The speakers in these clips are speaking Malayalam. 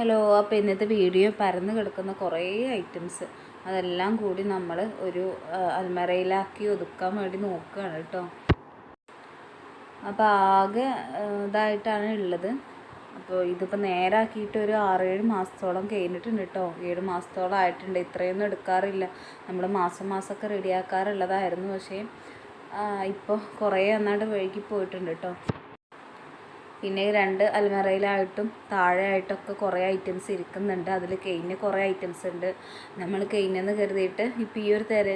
ഹലോ അപ്പോൾ ഇന്നത്തെ വീഡിയോ പരന്ന് കിടക്കുന്ന കുറേ ഐറ്റംസ് അതെല്ലാം കൂടി നമ്മൾ ഒരു അൽമറയിലാക്കി ഒതുക്കാൻ വേണ്ടി നോക്കുകയാണ് കേട്ടോ. അപ്പോൾ ആകെ ഇതായിട്ടാണ് ഉള്ളത്. അപ്പോൾ ഇതിപ്പോൾ നേരാക്കിയിട്ട് ഒരു ആറേഴ് മാസത്തോളം കഴിഞ്ഞിട്ടുണ്ട് കേട്ടോ. ഏഴ് മാസത്തോളം ആയിട്ടുണ്ട്. ഇത്രയൊന്നും എടുക്കാറില്ല. നമ്മൾ മാസം മാസമൊക്കെ റെഡിയാക്കാറുള്ളതായിരുന്നു. പക്ഷേ ഇപ്പോൾ കുറേ എന്നാണ്ട് വഴുകി പോയിട്ടുണ്ട് കേട്ടോ. പിന്നെ രണ്ട് അൽമറയിലായിട്ടും താഴെ ആയിട്ടൊക്കെ കുറേ ഐറ്റംസ് ഇരിക്കുന്നുണ്ട്. അതിൽ കെയിന് കുറേ ഐറ്റംസ് ഉണ്ട്. നമ്മൾ കെയിനെന്ന് കരുതിയിട്ട് ഇപ്പോൾ ഈ ഒരു തെര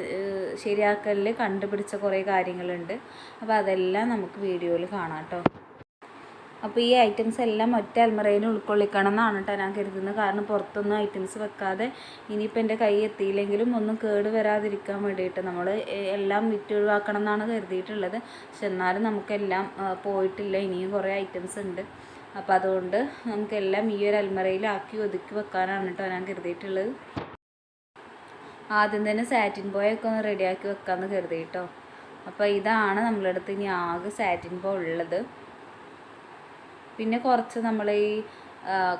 ശരിയാക്കലിൽ കണ്ടുപിടിച്ച കുറേ കാര്യങ്ങളുണ്ട്. അപ്പോൾ അതെല്ലാം നമുക്ക് വീഡിയോയിൽ കാണാം കേട്ടോ അപ്പോൾ ഈ ഐറ്റംസ് എല്ലാം ഒറ്റ അൽമറയിൽ ഉൾക്കൊള്ളിക്കണം എന്നാണ് കേട്ടോ ഞാൻ കരുതുന്നത്. കാരണം പുറത്തൊന്നും ഐറ്റംസ് വെക്കാതെ ഇനിയിപ്പോൾ എന്റെ കൈ എത്തിയില്ലെങ്കിലും ഒന്നും കേട് വരാതിരിക്കാൻ വേണ്ടിയിട്ട് നമ്മൾ എല്ലാം വിറ്റ് ഒഴിവാക്കണം എന്നാണ് കരുതിയിട്ടുള്ളത്. പക്ഷെ എന്നാലും നമുക്കെല്ലാം പോയിട്ടില്ല. ഇനിയും കുറേ ഐറ്റംസ് ഉണ്ട്. അപ്പോൾ അതുകൊണ്ട് നമുക്കെല്ലാം ഈ ഒരു അൽമറയിലാക്കി ഒതുക്കി വെക്കാനാണ് കേട്ടോ ഞാൻ കരുതിയിട്ടുള്ളത്. ആദ്യം തന്നെ സാറ്റിൻ ബോയൊക്കെ ഒന്ന് റെഡിയാക്കി വെക്കാമെന്ന് കരുതി കേട്ടോ അപ്പോൾ ഇതാണ് നമ്മളടുത്ത് ഇനി ആകെ സാറ്റിൻ ബോ ഉള്ളത്. പിന്നെ കുറച്ച് നമ്മൾ ഈ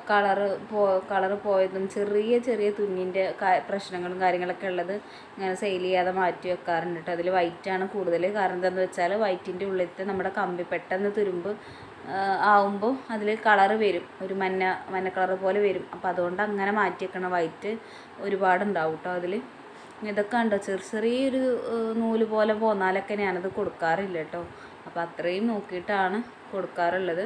കളറ് പോ കളറ് പോയതും ചെറിയ ചെറിയ തുന്നിന്റെ പ്രശ്നങ്ങളും കാര്യങ്ങളൊക്കെ ഉള്ളത് ഇങ്ങനെ സെയിൽ ചെയ്യാതെ മാറ്റി വെക്കാറുണ്ട് കേട്ടോ അതിൽ വൈറ്റാണ് കൂടുതൽ കാരണം എന്താണെന്ന് വെച്ചാൽ വൈറ്റിന്റെ ഉള്ളിലത്തെ നമ്മുടെ കമ്പി പെട്ടെന്ന് തുരുമ്പ് ആവുമ്പോൾ അതിൽ കളറ് വരും. ഒരു മഞ്ഞ മഞ്ഞ കളറ് പോലെ വരും. അപ്പോൾ അതുകൊണ്ട് അങ്ങനെ മാറ്റി വെക്കണം വൈറ്റ് ഒരുപാടുണ്ടാവും കേട്ടോ അതിൽ ഇതൊക്കെ ഉണ്ടോ ചെറിയ ചെറിയൊരു നൂൽ പോലെ പോന്നാലൊക്കെ ഞാനത് കൊടുക്കാറില്ല കേട്ടോ അപ്പോൾ അത്രയും നോക്കിയിട്ടാണ് കൊടുക്കാറുള്ളത്.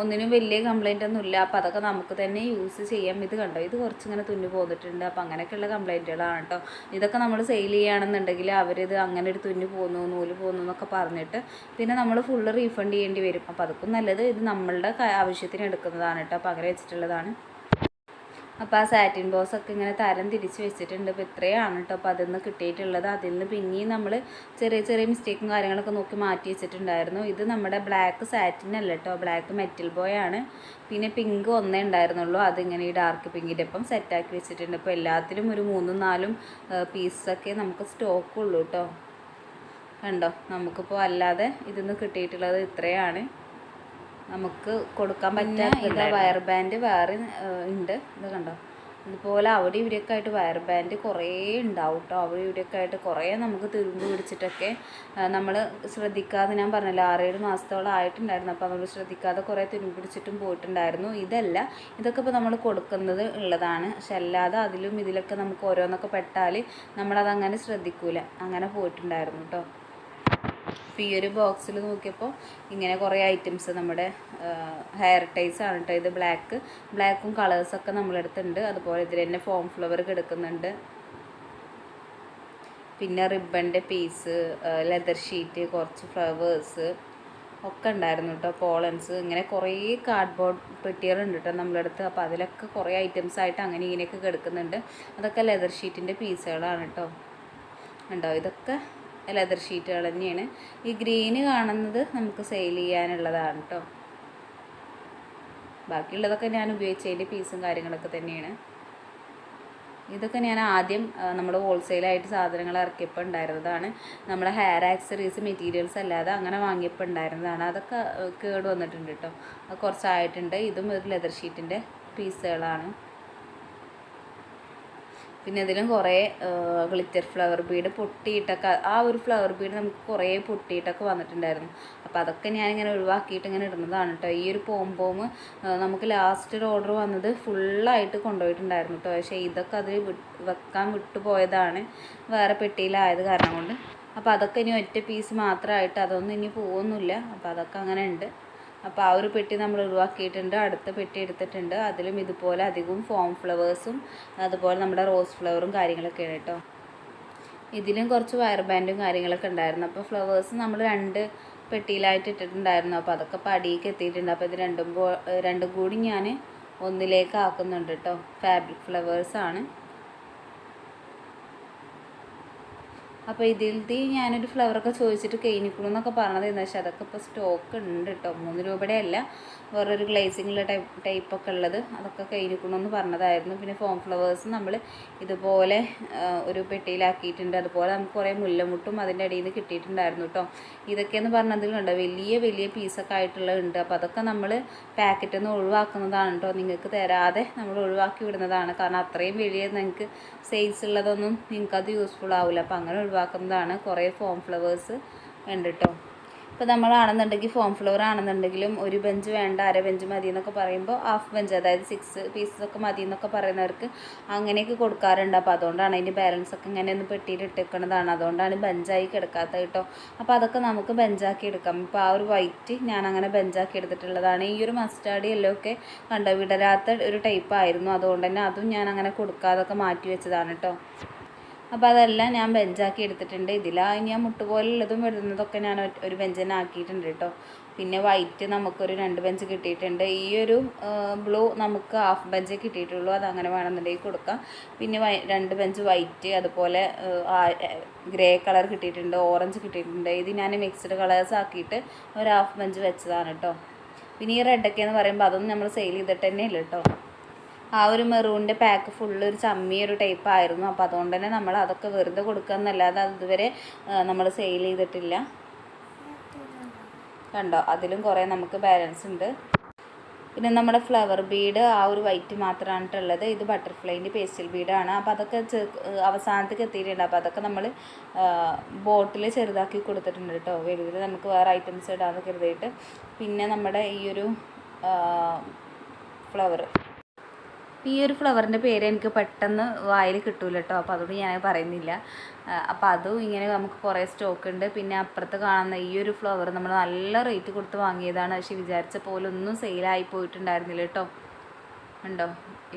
ഒന്നിനും വലിയ കംപ്ലൈന്റ് ഒന്നും ഇല്ല. അപ്പോൾ അതൊക്കെ നമുക്ക് തന്നെ യൂസ് ചെയ്യാം. ഇത് കണ്ടോ? ഇത് കുറച്ചിങ്ങനെ തുന്നു പോന്നിട്ടുണ്ട്. അപ്പോൾ അങ്ങനെയൊക്കെയുള്ള കംപ്ലൈന്റുകളാണ് കേട്ടോ. ഇതൊക്കെ നമ്മൾ സെയിൽ ചെയ്യുകയാണെന്നുണ്ടെങ്കിൽ അവരിത് അങ്ങനെ ഒരു തുന്നു പോന്നു നൂൽ പോന്നു എന്നൊക്കെ പറഞ്ഞിട്ട് പിന്നെ നമ്മൾ ഫുള്ള് റീഫണ്ട് ചെയ്യേണ്ടി വരും. അപ്പോൾ അതൊക്കെ നല്ലത് ഇത് നമ്മളുടെ ആവശ്യത്തിന് എടുക്കുന്നതാണ് കേട്ടോ. അപ്പോൾ അങ്ങനെ വെച്ചിട്ടുള്ളതാണ്. അപ്പോൾ ആ സാറ്റിൻ ബോസ് ഒക്കെ ഇങ്ങനെ തരം തിരിച്ച് വെച്ചിട്ടുണ്ട്. അപ്പോൾ ഇത്രയാണ് കേട്ടോ അപ്പോൾ അതിൽ നിന്ന് കിട്ടിയിട്ടുള്ളത്. അതിൽ നിന്ന് പിന്നെയും നമ്മൾ ചെറിയ ചെറിയ മിസ്റ്റേക്കും കാര്യങ്ങളൊക്കെ നോക്കി മാറ്റി വെച്ചിട്ടുണ്ടായിരുന്നു. ഇത് നമ്മുടെ ബ്ലാക്ക് സാറ്റിൻ അല്ല കേട്ടോ ബ്ലാക്ക് മെറ്റൽ ബോയ് ആണ്. പിന്നെ പിങ്ക് ഒന്നേ ഉണ്ടായിരുന്നുള്ളൂ. അതിങ്ങനെ ഈ ഡാർക്ക് പിങ്കിന്റെ ഒപ്പം സെറ്റാക്കി വെച്ചിട്ടുണ്ട്. അപ്പോൾ എല്ലാത്തിലും ഒരു മൂന്നും നാലും പീസൊക്കെ നമുക്ക് സ്റ്റോക്കുള്ളൂ കേട്ടോ കണ്ടോ? നമുക്കിപ്പോൾ അല്ലാതെ ഇതിന്ന് കിട്ടിയിട്ടുള്ളത് ഇത്രയാണ്. നമുക്ക് കൊടുക്കാൻ പറ്റാത്ത ഇതാ വയർ ബാൻഡ് വേറെ ഉണ്ട് ഇത് കണ്ടോ? ഇതുപോലെ അവിടെ ഇവിടെയൊക്കെ ആയിട്ട് വയർ ബാൻഡ് കുറേ ഉണ്ടാവും കേട്ടോ അവിടെ ഇവിടെയൊക്കെ ആയിട്ട് കുറേ നമുക്ക് തുരുമ്പ് പിടിച്ചിട്ടൊക്കെ നമ്മൾ ശ്രദ്ധിക്കാതെ ഞാൻ പറഞ്ഞല്ലോ ആറേഴ് മാസത്തോളം ആയിട്ടുണ്ടായിരുന്നു. അപ്പോൾ നമ്മൾ ശ്രദ്ധിക്കാതെ കുറേ തുരുമ്പ് പിടിച്ചിട്ടും പോയിട്ടുണ്ടായിരുന്നു. ഇതല്ല ഇതൊക്കെ ഇപ്പോൾ നമ്മൾ കൊടുക്കുന്നത് ഉള്ളതാണ് പക്ഷെ അല്ലാതെ അതിലും ഇതിലൊക്കെ നമുക്ക് ഓരോന്നൊക്കെ പെട്ടാൽ നമ്മളതങ്ങനെ ശ്രദ്ധിക്കൂല. അങ്ങനെ പോയിട്ടുണ്ടായിരുന്നു കേട്ടോ അപ്പോൾ ഈ ഒരു ബോക്സിൽ നോക്കിയപ്പോൾ ഇങ്ങനെ കുറേ ഐറ്റംസ് നമ്മുടെ ഹെയർ ടൈസ് ആണ് കേട്ടോ ഇത് ബ്ലാക്ക് ബ്ലാക്കും കളേഴ്സൊക്കെ നമ്മളെടുത്തുണ്ട് അതുപോലെ ഇതിൽ തന്നെ ഫോം ഫ്ലവർ കിടക്കുന്നുണ്ട്. പിന്നെ റിബണിന്റെ പീസ് ലെതർ ഷീറ്റ് കുറച്ച് ഫ്ലവേഴ്സ് ഒക്കെ ഉണ്ടായിരുന്നു കേട്ടോ പോളൻസ് ഇങ്ങനെ കുറേ കാർഡ്ബോർഡ് പെട്ടികളുണ്ട് കേട്ടോ നമ്മളടുത്ത് അപ്പോൾ അതിലൊക്കെ കുറേ ഐറ്റംസ് ആയിട്ട് അങ്ങനെ ഇങ്ങനെയൊക്കെ കിടക്കുന്നുണ്ട്. അതൊക്കെ ലെതർ ഷീറ്റിന്റെ പീസുകളാണ് കേട്ടോ ഉണ്ടോ ഇതൊക്കെ ലെതർ ഷീറ്റുകൾ തന്നെയാണ്. ഈ ഗ്രീന് കാണുന്നത് നമുക്ക് സെയിൽ ചെയ്യാനുള്ളതാണ് കേട്ടോ ബാക്കിയുള്ളതൊക്കെ ഞാൻ ഉപയോഗിച്ചതിന്റെ പീസും കാര്യങ്ങളൊക്കെ തന്നെയാണ്. ഇതൊക്കെ ഞാൻ ആദ്യം നമ്മൾ ഹോൾസെയിലായിട്ട് സാധനങ്ങൾ ഇറക്കിയപ്പോൾ ഉണ്ടായിരുന്നതാണ്. നമ്മുടെ ഹെയർ ആക്സറീസ് മെറ്റീരിയൽസ് അല്ലാതെ അങ്ങനെ വാങ്ങിയപ്പോൾ ഉണ്ടായിരുന്നതാണ്. അതൊക്കെ കേട് വന്നിട്ടുണ്ട് കേട്ടോ അത് കുറച്ചായിട്ടുണ്ട്. ഇതും ഒരു ലെതർ ഷീറ്റിന്റെ പീസുകളാണ്. പിന്നെ അതിലും കുറേ ഗ്ലിറ്റർ ഫ്ലവർ ബീഡ് പൊട്ടിയിട്ടൊക്കെ ആ ഒരു ഫ്ലവർ ബീഡ് നമുക്ക് കുറേ പൊട്ടിയിട്ടൊക്കെ വന്നിട്ടുണ്ടായിരുന്നു. അപ്പോൾ അതൊക്കെ ഞാനിങ്ങനെ ഒഴിവാക്കിയിട്ട് ഇങ്ങനെ ഇടുന്നതാണ് കേട്ടോ ഈ ഒരു പോംപോം നമുക്ക് ലാസ്റ്റ് ഒരു ഓർഡർ വന്നത് ഫുള്ളായിട്ട് കൊണ്ടുപോയിട്ടുണ്ടായിരുന്നു കേട്ടോ പക്ഷേ ഇതൊക്കെ അതിൽ വെക്കാൻ വിട്ടുപോയതാണ് വേറെ പെട്ടിയിലായത് കാരണം കൊണ്ട്. അപ്പോൾ അതൊക്കെ ഇനി ഒറ്റ പീസ് മാത്രമായിട്ട് അതൊന്നും ഇനി പോകുന്നില്ല അപ്പോൾ അതൊക്കെ അങ്ങനെ ഉണ്ട്. അപ്പോൾ ആ ഒരു പെട്ടി നമ്മൾ ഒഴിവാക്കിയിട്ടുണ്ട് അടുത്ത പെട്ടി എടുത്തിട്ടുണ്ട്. അതിലും ഇതുപോലെ അധികവും ഫോം ഫ്ലവേഴ്സും അതുപോലെ നമ്മുടെ റോസ് ഫ്ലവറും കാര്യങ്ങളൊക്കെ കാര്യങ്ങളൊക്കെയാണ് കേട്ടോ ഇതിലും കുറച്ച് വയർ ബാൻഡും കാര്യങ്ങളൊക്കെ ഉണ്ടായിരുന്നു. അപ്പോൾ ഫ്ലവേഴ്സ് നമ്മൾ രണ്ട് പെട്ടിയിലായിട്ട് ഇട്ടിട്ടുണ്ടായിരുന്നു. അപ്പോൾ അതൊക്കെ പടിയിലേക്ക് എത്തിയിട്ടുണ്ട്. അപ്പോൾ ഇത് രണ്ടും രണ്ടും കൂടി ഞാൻ ഒന്നിലേക്ക് ആക്കുന്നുണ്ട് കേട്ടോ ഫാബ്രിക് ഫ്ലവേഴ്സ് ആണ് അപ്പോൾ ഇതിലത്തെ ഞാനൊരു ഫ്ലവറൊക്കെ ചോദിച്ചിട്ട് കഴിഞ്ഞിക്കുള്ളൂ എന്നൊക്കെ പറഞ്ഞതായിരുന്നു പക്ഷെ അതൊക്കെ ഇപ്പോൾ സ്റ്റോക്ക് ഉണ്ട് കേട്ടോ മൂന്ന് രൂപയുടെ അല്ല. വേറൊരു ഗ്ലേസിങ്ങുള്ള ടൈപ്പ് ടൈപ്പൊക്കെ ഉള്ളത്. അതൊക്കെ കഴിഞ്ഞിക്കണു എന്ന് പറഞ്ഞതായിരുന്നു. പിന്നെ ഫോം ഫ്ലവേഴ്സ് നമ്മൾ ഇതുപോലെ ഒരു പെട്ടിയിലാക്കിയിട്ടുണ്ട്. അതുപോലെ നമുക്ക് കുറേ മുല്ലമുട്ടും അതിന്റെ അടിയിൽ നിന്ന് കിട്ടിയിട്ടുണ്ടായിരുന്നു കേട്ടോ ഇതൊക്കെയെന്ന് പറഞ്ഞതിലുണ്ട് വലിയ വലിയ പീസൊക്കെ ആയിട്ടുള്ളത് അപ്പോൾ അതൊക്കെ നമ്മൾ പാക്കറ്റിൽ നിന്ന് ഒഴിവാക്കുന്നതാണ് കേട്ടോ നിങ്ങൾക്ക് തരാതെ നമ്മൾ ഒഴിവാക്കി വിടുന്നതാണ്. കാരണം അത്രയും വലിയ നിങ്ങൾക്ക് സൈസ് ഉള്ളതൊന്നും നിങ്ങൾക്കത് യൂസ്ഫുൾ ആവില്ല അപ്പോൾ അങ്ങനെ ഒഴിവാക്കുന്നതാണ്. കുറേ ഫോം ഫ്ലവേഴ്സ് ഉണ്ട് കേട്ടോ ഇപ്പോൾ നമ്മളാണെന്നുണ്ടെങ്കിൽ ഫോം ഫ്ലവർ ആണെന്നുണ്ടെങ്കിലും ഒരു ബെഞ്ച് വേണ്ട അര ബെഞ്ച് മതി എന്നൊക്കെ പറയുമ്പോൾ ഹാഫ് ബെഞ്ച് അതായത് സിക്സ് പീസസ് ഒക്കെ മതി എന്നൊക്കെ പറയുന്നവർക്ക് അങ്ങനെയൊക്കെ കൊടുക്കാറുണ്ട്. അപ്പോൾ അതുകൊണ്ടാണ് അതിന്റെ ബാലൻസ് ഒക്കെ ഇങ്ങനെ ഒന്ന് പെട്ടിയിലിട്ടേക്കണതാണ് അതുകൊണ്ടാണ് ബെഞ്ചായി കിടക്കാത്തത് കേട്ടോ. അപ്പോൾ അതൊക്കെ നമുക്ക് ബെഞ്ചാക്കി എടുക്കാം. ഇപ്പോൾ ആ ഒരു വൈറ്റ് ഞാൻ അങ്ങനെ ബെഞ്ചാക്കി എടുത്തിട്ടുള്ളതാണ്. ഈ ഒരു മസ്റ്റാർഡ് യെല്ലോ ഒക്കെ കണ്ടോ? വിടരാത്ത ഒരു ടൈപ്പ് ആയിരുന്നു. അതുകൊണ്ട് തന്നെ അതും ഞാൻ അങ്ങനെ കൊടുക്കാതൊക്കെ മാറ്റി വെച്ചതാണ് കേട്ടോ. അപ്പോൾ അതെല്ലാം ഞാൻ ബെഞ്ചാക്കി എടുത്തിട്ടുണ്ട്. ഇതിൽ ഞാൻ മുട്ടുപോലുള്ളതും വരുന്നതൊക്കെ ഞാൻ ഒരു ബെഞ്ചിനാക്കിയിട്ടുണ്ട് കേട്ടോ പിന്നെ വൈറ്റ് നമുക്കൊരു രണ്ട് ബെഞ്ച് കിട്ടിയിട്ടുണ്ട്. ഈ ഒരു ബ്ലൂ നമുക്ക് ഹാഫ് ബെഞ്ചേ കിട്ടിയിട്ടുള്ളൂ. അത് അങ്ങനെ വേണമെന്നുണ്ടെങ്കിൽ കൊടുക്കാം. പിന്നെ രണ്ട് ബെഞ്ച് വൈറ്റ് അതുപോലെ ഗ്രേ കളർ കിട്ടിയിട്ടുണ്ട് ഓറഞ്ച് കിട്ടിയിട്ടുണ്ട്. ഇത് ഞാൻ മിക്സ്ഡ് കളേഴ്സ് ആക്കിയിട്ട് ഒരു ഹാഫ് ബെഞ്ച് വെച്ചതാണ് കേട്ടോ പിന്നെ ഈ റെഡൊക്കെ എന്ന് പറയുമ്പോൾ അതൊന്നും നമ്മൾ സെയിൽ ചെയ്തിട്ട് തന്നെ കേട്ടോ ആ ഒരു മെറൂണിന്റെ പാക്ക് ഫുള്ള് ഒരു ചമ്മി ഒരു ടൈപ്പ് ആയിരുന്നു. അപ്പോൾ അതുകൊണ്ട് തന്നെ നമ്മൾ അതൊക്കെ വെറുതെ കൊടുക്കുക എന്നല്ലാതെ അത് ഇതുവരെ നമ്മൾ സെയിൽ ചെയ്തിട്ടില്ല. കണ്ടോ? അതിലും കുറേ നമുക്ക് ബാലൻസ് ഉണ്ട്. പിന്നെ നമ്മുടെ ഫ്ലവർ ബീഡ് ആ ഒരു വൈറ്റ് മാത്രമാണ് ഉള്ളത് ഇത് ബട്ടർഫ്ലൈന്റെ പേസ്റ്റൽ ബീഡാണ് അപ്പോൾ അതൊക്കെ ചെ- അവസാനത്തേക്ക് എത്തിയിട്ടുണ്ട്. അപ്പോൾ അതൊക്കെ നമ്മൾ ബോട്ടിൽ ചെറുതാക്കി കൊടുത്തിട്ടുണ്ട് കേട്ടോ വലുതിൽ നമുക്ക് വേറെ ഐറ്റംസ് ഇടാമെന്ന് കരുതിയിട്ട്. പിന്നെ നമ്മുടെ ഈ ഒരു ഫ്ലവർ ഈ ഒരു ഫ്ലവറിന്റെ പേര് എനിക്ക് പെട്ടെന്ന് വായിൽ കിട്ടൂല കേട്ടോ അപ്പോൾ അതുകൊണ്ട് ഞാൻ പറയുന്നില്ല. അപ്പോൾ അതും ഇങ്ങനെ നമുക്ക് കുറേ സ്റ്റോക്ക് ഉണ്ട്. പിന്നെ അപ്പുറത്ത് കാണുന്ന ഈ ഒരു ഫ്ലവർ നമ്മൾ നല്ല റേറ്റ് കൊടുത്ത് വാങ്ങിയതാണ്. പക്ഷെ വിചാരിച്ച പോലെ ഒന്നും സെയിലായി പോയിട്ടുണ്ടായിരുന്നില്ല കേട്ടോ ഉണ്ടോ?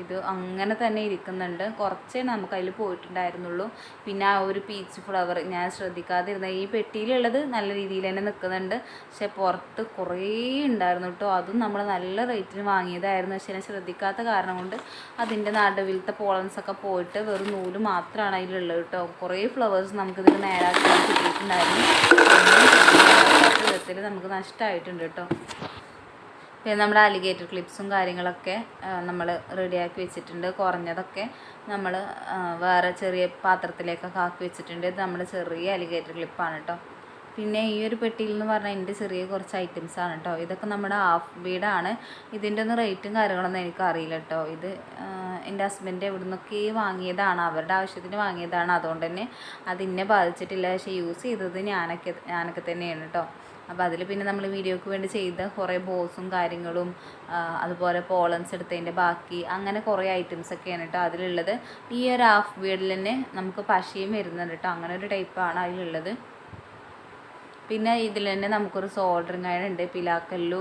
ഇത് അങ്ങനെ തന്നെ ഇരിക്കുന്നുണ്ട്. കുറച്ചേ നമുക്ക് അതിൽ പോയിട്ടുണ്ടായിരുന്നുള്ളൂ. പിന്നെ ആ ഒരു പീച്ച് ഫ്ലവർ ഞാൻ ശ്രദ്ധിക്കാതിരുന്ന ഈ പെട്ടിയിലുള്ളത് നല്ല രീതിയിൽ തന്നെ നിൽക്കുന്നുണ്ട് പക്ഷെ പുറത്ത് കുറേ ഉണ്ടായിരുന്നു കേട്ടോ. അതും നമ്മൾ നല്ല റേറ്റിന് വാങ്ങിയതായിരുന്നു. പക്ഷെ ഞാൻ ശ്രദ്ധിക്കാത്ത കാരണം കൊണ്ട് അതിന്റെ നടുവിലത്തെ പോളൻസൊക്കെ പോയിട്ട് വെറും നൂൽ മാത്രമാണ് അതിലുള്ളത് കേട്ടോ. കുറേ ഫ്ലവേഴ്സ് നമുക്കിതിൽ നേരാക്കി കിട്ടിയിട്ടുണ്ടായിരുന്നു. വിധത്തിൽ നമുക്ക് നഷ്ടമായിട്ടുണ്ട് കേട്ടോ. പിന്നെ നമ്മുടെ അലിഗേറ്റർ ക്ലിപ്സും കാര്യങ്ങളൊക്കെ നമ്മൾ റെഡിയാക്കി വെച്ചിട്ടുണ്ട്. കുറഞ്ഞതൊക്കെ നമ്മൾ വേറെ ചെറിയ പാത്രത്തിലേക്കൊക്കെ ആക്കി വെച്ചിട്ടുണ്ട്. ഇത് നമ്മുടെ ചെറിയ അലിഗേറ്റർ ക്ലിപ്പാണ് കേട്ടോ പിന്നെ ഈ ഒരു പെട്ടിയിൽ എന്ന് പറഞ്ഞാൽ എന്റെ ചെറിയ കുറച്ച് ഐറ്റംസ് ആണ് കേട്ടോ ഇതൊക്കെ നമ്മുടെ ഹാഫ് ബീഡാണ് ഇതിന്റെ ഒന്നും റേറ്റും കാര്യങ്ങളൊന്നും എനിക്ക് അറിയില്ല കേട്ടോ ഇത് എന്റെ ഹസ്ബൻഡ് എവിടെ നിന്നൊക്കെ വാങ്ങിയതാണ് അവരുടെ ആവശ്യത്തിന് വാങ്ങിയതാണ്. അതുകൊണ്ട് തന്നെ അതിനെ ബാധിച്ചിട്ടില്ല. പക്ഷേ യൂസ് ചെയ്തത് ഞാനൊക്കെ ഞാനൊക്കെ തന്നെയാണ് കേട്ടോ അപ്പോൾ അതിൽ പിന്നെ നമ്മൾ വീഡിയോക്ക് വേണ്ടി ചെയ്ത കുറേ ബോസും കാര്യങ്ങളും അതുപോലെ പോളൻസ് എടുത്തതിന്റെ ബാക്കി അങ്ങനെ കുറേ ഐറ്റംസ് ഒക്കെയാണ് കേട്ടോ അതിലുള്ളത്. ഈ ഒരു ഹാഫ് ബീഡിൽ തന്നെ നമുക്ക് പശയും വരുന്നുണ്ട് കേട്ടോ അങ്ങനെ ഒരു ടൈപ്പാണ് അതിലുള്ളത്. പിന്നെ ഇതിൽ തന്നെ നമുക്കൊരു സോൾഡറിങ് ഉണ്ട്. പിലാക്കല്ലു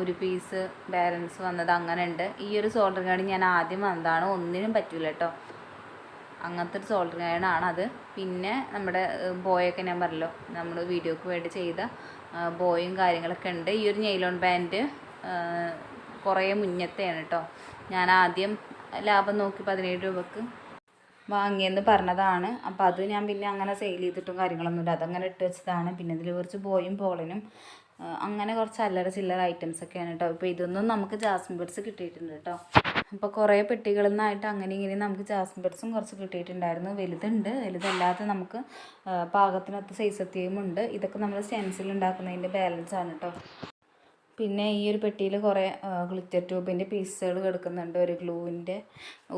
ഒരു പീസ് ബാലൻസ് വന്നത് അങ്ങനെ ഉണ്ട്. ഈ ഒരു സോൾഡറിങ് അയൺ ഞാൻ ആദ്യം വന്നതാണ്. ഒന്നിനും പറ്റില്ല കേട്ടോ അങ്ങനത്തെ ഒരു സോൾഡറിങ് ആണ് അത്. പിന്നെ നമ്മുടെ ബോയൊക്കെ ഞാൻ പറഞ്ഞല്ലോ നമ്മൾ വീഡിയോക്ക് വേണ്ടി ചെയ്ത ബോയും കാര്യങ്ങളൊക്കെ ഉണ്ട്. ഈ ഒരു നെയ്ലോൺ ബാൻഡ് കുറേ മുന്നത്തെയാണ് കേട്ടോ ഞാൻ ആദ്യം ലാഭം നോക്കി പതിനേഴ് രൂപക്ക് വാങ്ങിയെന്ന് പറഞ്ഞതാണ്. അപ്പം അത് ഞാൻ പിന്നെ അങ്ങനെ സെയിൽ ചെയ്തിട്ടും കാര്യങ്ങളൊന്നുമില്ല അതങ്ങനെ ഇട്ട് വെച്ചതാണ്. പിന്നെ ഇതിൽ കുറച്ച് ബോയും പോളിനും അങ്ങനെ കുറച്ച് അല്ലറ ചില്ലറ ഐറ്റംസ് ഒക്കെയാണ് കേട്ടോ ഇപ്പോൾ ഇതൊന്നും നമുക്ക് ജാസ്മിൻ ബെഡ്സ് കിട്ടിയിട്ടുണ്ട് കേട്ടോ അപ്പോൾ കുറേ പെട്ടികളിൽ നിന്നായിട്ട് അങ്ങനെ ഇങ്ങനെ നമുക്ക് ജാസ്മിൻ ബെഡ്സും കുറച്ച് കിട്ടിയിട്ടുണ്ടായിരുന്നു. വലുതുണ്ട്. വലുതല്ലാതെ നമുക്ക് പാകത്തിനൊത്ത സൈസ് എത്തിയുമുണ്ട് ഇതൊക്കെ നമ്മൾ സ്റ്റെൻസിൽ ഉണ്ടാക്കുന്നതിന്റെ ബാലൻസ് ആണ് കേട്ടോ പിന്നെ ഈ ഒരു പെട്ടിയിൽ കുറേ ഗ്ലിറ്റർ ട്യൂബിന്റെ പീസുകൾ കിടക്കുന്നുണ്ട്. ഒരു ഗ്ലൂവിന്റെ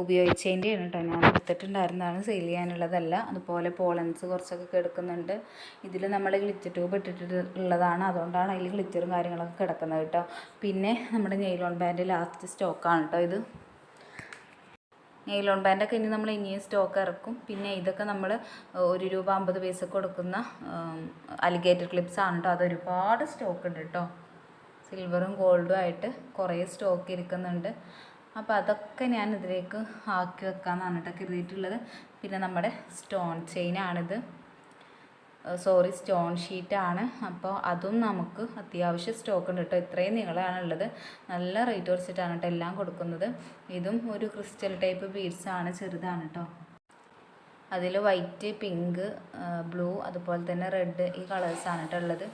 ഉപയോഗിച്ചതിന്റെയാണ് കേട്ടോ. ഞാൻ എടുത്തിട്ടുണ്ടായിരുന്നതാണ് സെയിൽ ചെയ്യാനുള്ളതല്ല. അതുപോലെ പോളൻസ് കുറച്ചൊക്കെ കിടക്കുന്നുണ്ട്. ഇതിൽ നമ്മൾ ഗ്ലിറ്റർ ട്യൂബ് ഇട്ടിട്ടുള്ളതാണ്. അതുകൊണ്ടാണ് അതിൽ ഗ്ലിറ്ററും കാര്യങ്ങളൊക്കെ കിടക്കുന്നത് കേട്ടോ. പിന്നെ നമ്മുടെ നെയിലോൺ ബാൻഡ് ലാസ്റ്റ് സ്റ്റോക്കാണ് കേട്ടോ ഇത്. നെയിലോൺ ബാൻഡൊക്കെ ഇനി നമ്മൾ ഇനിയും സ്റ്റോക്ക് ഇറക്കും. പിന്നെ ഇതൊക്കെ നമ്മൾ ഒരു രൂപ അമ്പത് പൈസ കൊടുക്കുന്ന അലിഗേറ്റർ ക്ലിപ്സ് ആണ് കേട്ടോ. അത് ഒരുപാട് സ്റ്റോക്ക് ഉണ്ട് കേട്ടോ. സിൽവറും ഗോൾഡും ആയിട്ട് കുറേ സ്റ്റോക്ക് ഇരിക്കുന്നുണ്ട്. അപ്പോൾ അതൊക്കെ ഞാൻ ഇതിലേക്ക് ആക്കി വെക്കാമെന്നാണ് കേട്ടോ കരുതിയിട്ടുള്ളത്. പിന്നെ നമ്മുടെ സ്റ്റോൺ ചെയിനാണിത് സോറി സ്റ്റോൺ ഷീറ്റാണ് അപ്പോൾ അതും നമുക്ക് അത്യാവശ്യം സ്റ്റോക്ക് ഉണ്ട് കേട്ടോ. ഇത്രയും നീളമാണ് ഉള്ളത് നല്ല റേറ്റ് കുറച്ചിട്ടാണ് കേട്ടോ എല്ലാം കൊടുക്കുന്നത്. ഇതും ഒരു ക്രിസ്റ്റൽ ടൈപ്പ് ബീഡ്സ് ആണ് ചെറുതാണ് കേട്ടോ. അതിൽ വൈറ്റ് പിങ്ക് ബ്ലൂ അതുപോലെ തന്നെ റെഡ് ഈ കളേഴ്സാണ് കേട്ടോ ഉള്ളത്.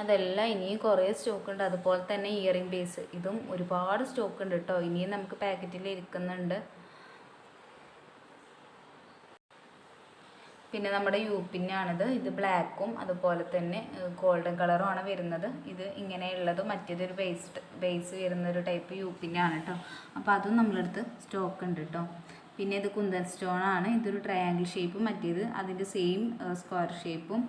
അതെല്ലാം ഇനിയും കുറേ സ്റ്റോക്ക് ഉണ്ട് അതുപോലെ തന്നെ ഇയറിംഗ് ബേസ് ഇതും ഒരുപാട് സ്റ്റോക്ക് ഉണ്ട് കേട്ടോ ഇനിയും നമുക്ക് പാക്കറ്റിൽ ഇരിക്കുന്നുണ്ട്. പിന്നെ നമ്മുടെ യു പിന്നാണിത് ഇത് ബ്ലാക്കും അതുപോലെ തന്നെ ഗോൾഡൻ കളറുമാണ് വരുന്നത്. ഇത് ഇങ്ങനെയുള്ളത് മറ്റേതൊരു ബേസ്ഡ് ബേസ് വരുന്ന ഒരു ടൈപ്പ് യു പിന്നാണ് കേട്ടോ അപ്പോൾ അതും നമ്മളടുത്ത് സ്റ്റോക്ക് ഉണ്ട് കേട്ടോ പിന്നെ ഇത് കുന്തൻ സ്റ്റോൺ ആണ്. ഇതൊരു ട്രയാങ്കിൾ ഷേപ്പും മറ്റേത് അതിന്റെ സെയിം സ്ക്വയർ ഷേപ്പും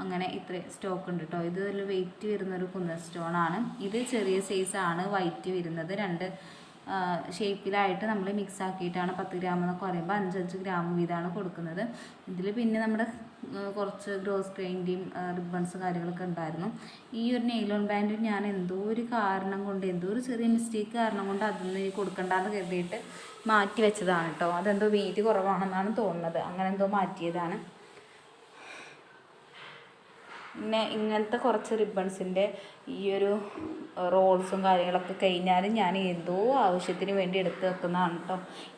അങ്ങനെ ഇത്ര സ്റ്റോക്ക് ഉണ്ട് കേട്ടോ ഇത് ഒരു വെയിറ്റ് വരുന്ന ഒരു കുന്തൻ സ്റ്റോൺ ആണ്. ഇത് ചെറിയ സൈസാണ് വൈറ്റ് വരുന്നത്. രണ്ട് ഷേപ്പിലായിട്ട് നമ്മൾ മിക്സ് ആക്കിയിട്ടാണ് പത്ത് ഗ്രാം എന്നൊക്കെ പറയുമ്പോൾ അഞ്ചഞ്ച് ഗ്രാം വീതമാണ് കൊടുക്കുന്നത്. ഇതിൽ പിന്നെ നമ്മുടെ കുറച്ച് ഗ്രോസ് ഗ്രൈൻഡിയും റിബൺസ് കാര്യങ്ങളൊക്കെ ഉണ്ടായിരുന്നു. ഈ ഒരു നെയിലോൺ ബാൻഡ് ഞാൻ എന്തോ ഒരു കാരണം കൊണ്ട് എന്തോ ഒരു ചെറിയ മിസ്റ്റേക്ക് കാരണം കൊണ്ട് അതൊന്നും കൊടുക്കണ്ടെന്ന് കരുതിയിട്ട് മാറ്റി വെച്ചതാണ് കേട്ടോ അതെന്തോ വീതി കുറവാണെന്നാണ് തോന്നുന്നത്. അങ്ങനെ എന്തോ മാറ്റിയതാണ്. പിന്നെ ഇങ്ങനത്തെ കുറച്ച് റിബൺസിന്റെ ഈ ഒരു റോൾസും കാര്യങ്ങളൊക്കെ കഴിഞ്ഞാൽ ഞാൻ എന്തോ ആവശ്യത്തിന് വേണ്ടി എടുത്ത് വെക്കുന്നതാണ് കേട്ടോ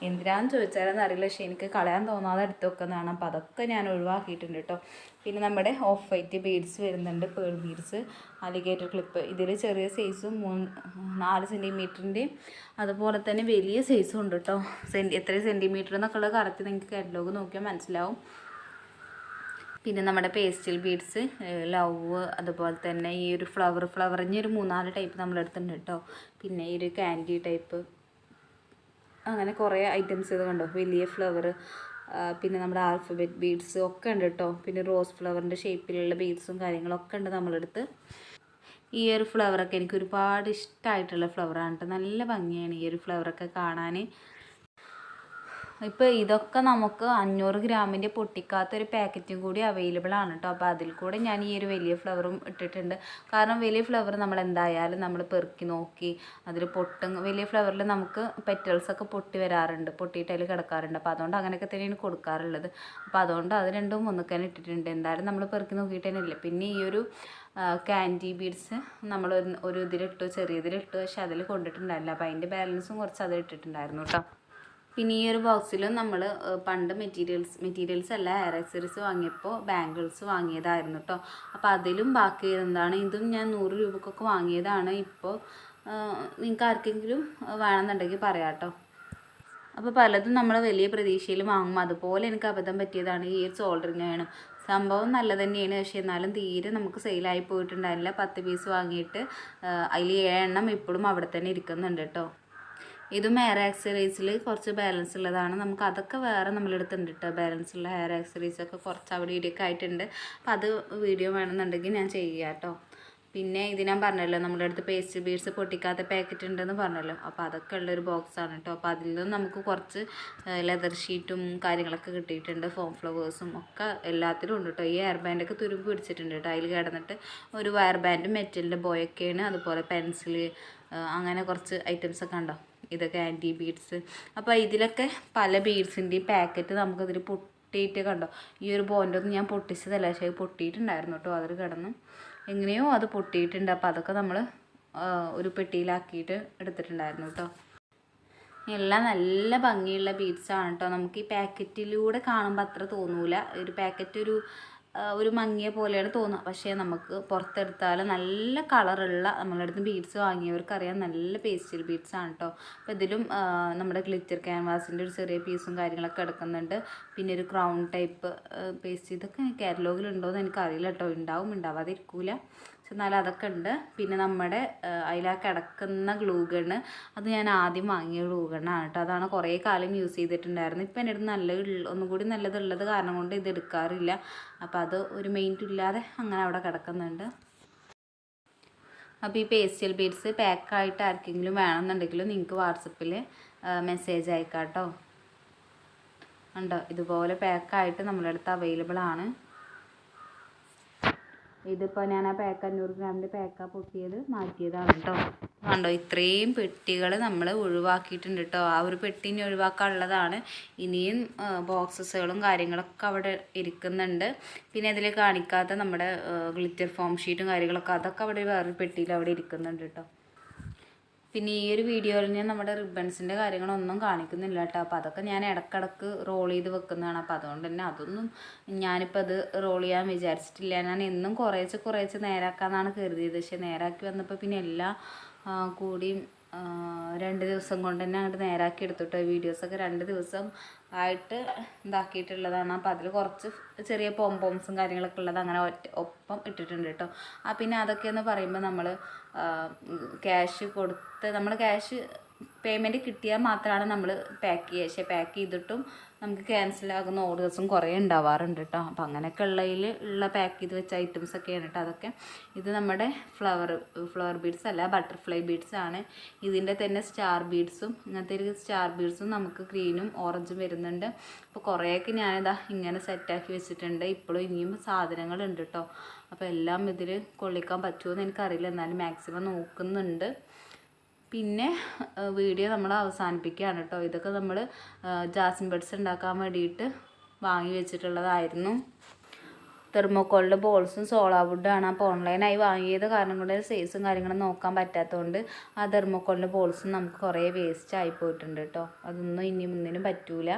എന്തിനാന്ന് ചോദിച്ചാലെന്ന് അറിയില്ല. പക്ഷേ എനിക്ക് കളയാൻ തോന്നാതെ എടുത്ത് വെക്കുന്നതാണ്. അപ്പോൾ അതൊക്കെ ഞാൻ ഒഴിവാക്കിയിട്ടുണ്ട് കേട്ടോ പിന്നെ നമ്മുടെ ഓഫ് വൈറ്റ് ബീഡ്സ് വരുന്നുണ്ട്. പേൾ ബീഡ്സ് അലിഗേറ്റർ ക്ലിപ്പ് ഇതിൽ ചെറിയ സൈസും മൂന്ന് നാല് സെന്റിമീറ്ററിന്റെയും അതുപോലെ തന്നെ വലിയ സൈസും ഉണ്ട് കേട്ടോ സെൻ എത്ര സെന്റിമീറ്റർ എന്നൊക്കെ ഉള്ളത് കറക്റ്റ് നിങ്ങൾക്ക് കാറ്റലോഗ് നോക്കിയാൽ മനസ്സിലാവും. പിന്നെ നമ്മുടെ പേസ്റ്റൽ ബീഡ്സ് ലവ് അതുപോലെ തന്നെ ഈ ഒരു ഫ്ലവർ ഫ്ലവറിഞ്ഞ ഒരു മൂന്നാൽ ടൈപ്പ് നമ്മളെടുത്തുണ്ട് കേട്ടോ. പിന്നെ ഈ ഒരു ക്യാൻഡി ടൈപ്പ് അങ്ങനെ കുറേ ഐറ്റംസ് ഇത് കണ്ടോ? വലിയ ഫ്ലവർ പിന്നെ നമ്മുടെ ആൽഫബറ്റ് ബീഡ്സ് ഒക്കെ ഉണ്ട് കേട്ടോ. പിന്നെ റോസ് ഫ്ലവറിന്റെ ഷേപ്പിലുള്ള ബീഡ്സും കാര്യങ്ങളൊക്കെ ഉണ്ട് നമ്മളെടുത്ത് ഈ ഒരു ഫ്ലവറൊക്കെ എനിക്ക് ഒരുപാട് ഇഷ്ടമായിട്ടുള്ള ഫ്ലവറാണ് കേട്ടോ. നല്ല ഭംഗിയാണ് ഈ ഒരു ഫ്ലവറൊക്കെ കാണാൻ. ഇപ്പോൾ ഇതൊക്കെ നമുക്ക് അഞ്ഞൂറ് ഗ്രാമിന്റെ പൊട്ടിക്കാത്തൊരു പാക്കറ്റും കൂടി അവൈലബിൾ ആണ് കേട്ടോ അപ്പോൾ അതിൽ കൂടെ ഞാൻ ഈ ഒരു വലിയ ഫ്ലവറും ഇട്ടിട്ടുണ്ട്. കാരണം വലിയ ഫ്ലവർ നമ്മൾ എന്തായാലും നമ്മൾ പെറുക്കി നോക്കി അതിൽ പൊട്ടും. വലിയ ഫ്ലവറിൽ നമുക്ക് പെറ്റൽസൊക്കെ പൊട്ടി വരാറുണ്ട് പൊട്ടിയിട്ട് അതിൽ കിടക്കാറുണ്ട്. അപ്പോൾ അതുകൊണ്ട് അങ്ങനെയൊക്കെ തന്നെയാണ് കൊടുക്കാറുള്ളത്. അപ്പോൾ അതുകൊണ്ട് അത് രണ്ടും ഒന്നിക്കാൻ ഇട്ടിട്ടുണ്ട്. എന്തായാലും നമ്മൾ പെറുക്കി നോക്കിയിട്ട് തന്നെ പിന്നെ ഈ ഒരു കാൻഡി ബീഡ്സ് നമ്മൾ ഒരു- ഇതിലിട്ടു ചെറിയതിലിട്ടു പക്ഷെ അതിൽ കൊണ്ടിട്ടുണ്ടായില്ല അപ്പോൾ അതിന്റെ ബാലൻസും കുറച്ച് അതിലിട്ടിട്ടുണ്ടായിരുന്നു കേട്ടോ പിന്നെ ഈ ഒരു ബോക്സിലും നമ്മൾ പണ്ട് മെറ്റീരിയൽസ് മെറ്റീരിയൽസ് അല്ല ഹെയർ ആക്സറീസ് വാങ്ങിയപ്പോൾ ബാംഗിൾസ് വാങ്ങിയതായിരുന്നു കേട്ടോ അപ്പോൾ അതിലും ബാക്കി എന്താണ് ഇതും ഞാൻ നൂറ് രൂപക്കൊക്കെ വാങ്ങിയതാണ്. ഇപ്പോൾ നിങ്ങൾക്ക് ആർക്കെങ്കിലും വേണമെന്നുണ്ടെങ്കിൽ പറയാം കേട്ടോ അപ്പോൾ പലതും നമ്മൾ വലിയ പ്രതീക്ഷയിൽ വാങ്ങും. അതുപോലെ എനിക്ക് അബദ്ധം പറ്റിയതാണ് ഈ ഒരു സോൾഡറിങ് ആണ് സംഭവം നല്ല തന്നെയാണ്. പക്ഷേ എന്നാലും തീരെ നമുക്ക് സെയിലായി പോയിട്ടുണ്ടായിരുന്നില്ല. പത്ത് പീസ് വാങ്ങിയിട്ട് അതിൽ ഏഴെണ്ണം ഇപ്പോഴും അവിടെ തന്നെ ഇരിക്കുന്നുണ്ട് കേട്ടോ ഇതും ഹെയർ ആക്സറീസിൽ കുറച്ച് ബാലൻസ് ഉള്ളതാണ്. നമുക്ക് അതൊക്കെ വേറെ നമ്മളെടുത്തുണ്ട് കേട്ടോ ബാലൻസ് ഉള്ള ഹെയർ ആക്സസറീസ് ഒക്കെ കുറച്ച് അവിടെ ഇടിയൊക്കെ ആയിട്ടുണ്ട്. അപ്പം അത് വീഡിയോ വേണമെന്നുണ്ടെങ്കിൽ ഞാൻ ചെയ്യുക കേട്ടോ പിന്നെ ഇത് ഞാൻ പറഞ്ഞല്ലോ നമ്മുടെ അടുത്ത് പേസ്റ്റ് ബീഡ്സ് പൊട്ടിക്കാത്ത പാക്കറ്റ് ഉണ്ടെന്ന് പറഞ്ഞല്ലോ. അപ്പോൾ അതൊക്കെ ഉള്ളൊരു ബോക്സാണ് കേട്ടോ അപ്പോൾ അതിൽ നിന്ന് നമുക്ക് കുറച്ച് ലെതർ ഷീറ്റും കാര്യങ്ങളൊക്കെ കിട്ടിയിട്ടുണ്ട്. ഫോം ഫ്ലവേഴ്സും ഒക്കെ എല്ലാത്തിലും ഉണ്ട് കേട്ടോ ഈ ഹെയർ ബാൻഡൊക്കെ തുരുമ്പ് പിടിച്ചിട്ടുണ്ട് കേട്ടോ അതിൽ കിടന്നിട്ട് ഒരു വയർ ബാൻഡ് മെറ്റലിന്റെ ബോയൊക്കെയാണ് അതുപോലെ പെൻസിൽ അങ്ങനെ കുറച്ച് ഐറ്റംസൊക്കെ ഉണ്ടോ? ഇതൊക്കെ ആന്റി ബീഡ്സ് അപ്പോൾ ഇതിലൊക്കെ പല ബീഡ്സിന്റെയും പാക്കറ്റ് നമുക്കതിൽ പൊട്ടിയിട്ട് കണ്ടോ? ഈ ഒരു ബോന്റെ ഞാൻ പൊട്ടിച്ചതല്ല. പക്ഷേ പൊട്ടിയിട്ടുണ്ടായിരുന്നു കേട്ടോ. അതിൽ കിടന്ന് എങ്ങനെയോ അത് പൊട്ടിയിട്ടുണ്ട്. അപ്പോൾ അതൊക്കെ നമ്മൾ ഒരു പെട്ടിയിലാക്കിയിട്ട് എടുത്തിട്ടുണ്ടായിരുന്നു കേട്ടോ. എല്ലാം നല്ല ഭംഗിയുള്ള ബീഡ്സാണ് കേട്ടോ. നമുക്ക് ഈ പാക്കറ്റിലൂടെ കാണുമ്പോൾ അത്ര തോന്നൂല. ഒരു പാക്കറ്റ് ഒരു ഒരു മങ്ങിയ പോലെയാണ് തോന്നുക. പക്ഷേ നമുക്ക് പുറത്തെടുത്താൽ നല്ല കളറുള്ള നമ്മളുടെ അടുത്ത് ബീഡ്സ് വാങ്ങിയവർക്കറിയാം നല്ല പേസ്റ്റൽ ബീഡ്സ് ആണ് കേട്ടോ അപ്പോൾ ഇതിലും നമ്മുടെ ഗ്ലിറ്റർ ക്യാൻവാസിന്റെ ഒരു ചെറിയ പീസും കാര്യങ്ങളൊക്കെ എടുക്കുന്നുണ്ട്. പിന്നെ ഒരു ക്രൗൺ ടൈപ്പ് പേസ്റ്റ് ഇതൊക്കെ കാറ്റലോഗിലുണ്ടോ എന്ന് എനിക്കറിയില്ല കേട്ടോ ഉണ്ടാവും ഉണ്ടാവാതിരിക്കൂല. പക്ഷെ എന്നാലും അതൊക്കെ ഉണ്ട്. പിന്നെ നമ്മുടെ അതിലാ കിടക്കുന്ന ഗ്ലൂ അത് ഞാൻ ആദ്യം വാങ്ങിയ ഗ്ലൂ ഗണ്ണാണ് കേട്ടോ. അതാണ് കുറേ കാലം യൂസ് ചെയ്തിട്ടുണ്ടായിരുന്നു. ഇപ്പം എന്റെ നല്ല ഒന്നും കൂടി നല്ലതുള്ളത് കാരണം കൊണ്ട് ഇത് എടുക്കാറില്ല. അപ്പോൾ അത് ഒരു മെയിന്റും ഇല്ലാതെ അങ്ങനെ അവിടെ കിടക്കുന്നുണ്ട്. അപ്പോൾ ഈ പേസ്റ്റൽ ബീഡ്സ് പാക്കായിട്ട് ആർക്കെങ്കിലും വേണമെന്നുണ്ടെങ്കിൽ നിങ്ങൾക്ക് വാട്സപ്പിൽ മെസ്സേജ് അയക്കാം കേട്ടോ. ഉണ്ടോ ഇതുപോലെ പാക്കായിട്ട് നമ്മളടുത്ത് അവൈലബിൾ ആണ്. ഇതിപ്പോൾ ഞാൻ ആ പാക്ക് അഞ്ഞൂറ് ഗ്രാമിന്റെ പാക്കാ പൊട്ടിയത് മാറ്റിയതാണ് കേട്ടോ കണ്ടോ ഇത്രയും പെട്ടികൾ നമ്മൾ ഒഴിവാക്കിയിട്ടുണ്ട് കേട്ടോ ആ ഒരു പെട്ടി ഇനി ഒഴിവാക്കാനുള്ളതാണ്. ഇനിയും ബോക്സസുകളും കാര്യങ്ങളൊക്കെ അവിടെ ഇരിക്കുന്നുണ്ട്. പിന്നെ അതിൽ കാണിക്കാത്ത നമ്മുടെ ഗ്ലിറ്റർ ഫോം ഷീറ്റും കാര്യങ്ങളൊക്കെ അതൊക്കെ അവിടെ വേറൊരു പെട്ടിയിൽ അവിടെ ഇരിക്കുന്നുണ്ട് കേട്ടോ പിന്നെ ഈ ഒരു വീഡിയോയിൽ ഞാൻ നമ്മുടെ റിബൺസിന്റെ കാര്യങ്ങളൊന്നും കാണിക്കുന്നില്ല കേട്ടോ. അപ്പോൾ അതൊക്കെ ഞാൻ ഇടക്കിടക്ക് റോൾ ചെയ്ത് വെക്കുന്നതാണ്. അപ്പോൾ അതുകൊണ്ട് തന്നെ അതൊന്നും ഞാനിപ്പോൾ അത് റോൾ ചെയ്യാൻ വിചാരിച്ചിട്ടില്ല. ഞാൻ എന്നും കുറേശ്ശെ കുറേശ്ശെ നേരാക്കാമെന്നാണ് കരുതിയത്. പക്ഷേ നേരാക്കി വന്നപ്പോൾ പിന്നെ എല്ലാം കൂടിയും രണ്ട് ദിവസം കൊണ്ട് തന്നെ അങ്ങോട്ട് നേരാക്കി എടുത്തുട്ടോ. വീഡിയോസൊക്കെ രണ്ട് ദിവസം ആയിട്ട് ഇതാക്കിയിട്ടുള്ളതാണ്. അപ്പോൾ അതിൽ കുറച്ച് ചെറിയ പോംപോംസും കാര്യങ്ങളൊക്കെ ഉള്ളത് അങ്ങനെ ഒറ്റ ഒപ്പം ഇട്ടിട്ടുണ്ട് കേട്ടോ ആ പിന്നെ അതൊക്കെയെന്ന് പറയുമ്പോൾ നമ്മൾ ക്യാഷ് കൊടുത്ത് നമ്മൾ ക്യാഷ് പേയ്മെന്റ് കിട്ടിയാൽ മാത്രമാണ് നമ്മൾ പാക്ക് ചെയ്യുക പക്ഷേ പാക്ക് ചെയ്തിട്ടും നമുക്ക് ക്യാൻസലാകുന്ന ഓർഡേഴ്സും കുറേ ഉണ്ടാവാറുണ്ട് കേട്ടോ അപ്പോൾ അങ്ങനെയൊക്കെ ഉള്ളതിൽ ഉള്ള പാക്ക് ചെയ്ത് വെച്ച ഐറ്റംസ് ഒക്കെയാണ് കേട്ടോ അതൊക്കെ. ഇത് നമ്മുടെ ഫ്ലവർ ഫ്ലവർ ബീഡ്സ് അല്ല ബട്ടർഫ്ലൈ ബീഡ്സ് ആണ്. ഇതിന്റെ തന്നെ സ്റ്റാർ ബീഡ്സും ഇങ്ങനത്തെ ഒരു സ്റ്റാർ ബീഡ്സും നമുക്ക് ഗ്രീനും ഓറഞ്ചും വരുന്നുണ്ട്. അപ്പോൾ കുറേയൊക്കെ ഞാനിതാ ഇങ്ങനെ സെറ്റാക്കി വെച്ചിട്ടുണ്ട്. ഇപ്പോഴും ഇനിയും സാധനങ്ങളുണ്ട് കേട്ടോ അപ്പോൾ എല്ലാം ഇതിൽ കൊള്ളിക്കാൻ പറ്റുമോ എന്ന് എനിക്കറിയില്ല. എന്നാലും മാക്സിമം നോക്കുന്നുണ്ട്. പിന്നെ വീഡിയോ നമ്മൾ അവസാനിപ്പിക്കുകയാണ് കേട്ടോ. ഇതൊക്കെ നമ്മൾ ജാസ്മിൻ ബഡ്സ് ഉണ്ടാക്കാൻ വേണ്ടിയിട്ട് വാങ്ങി വെച്ചിട്ടുള്ളതായിരുന്നു. തെർമോക്കോളിന്റെ ബോൾസും സോളാ വുഡാണ് അപ്പോൾ ഓൺലൈനായി വാങ്ങിയത്. കാരണം കൊണ്ട് സൈസും കാര്യങ്ങളും നോക്കാൻ പറ്റാത്തതുകൊണ്ട് ആ തെർമോക്കോളിന്റെ ബോൾസും നമുക്ക് കുറേ വേസ്റ്റ് ആയി പോയിട്ടുണ്ട് കേട്ടോ. അതൊന്നും ഇനി മുന്നിനും പറ്റൂല.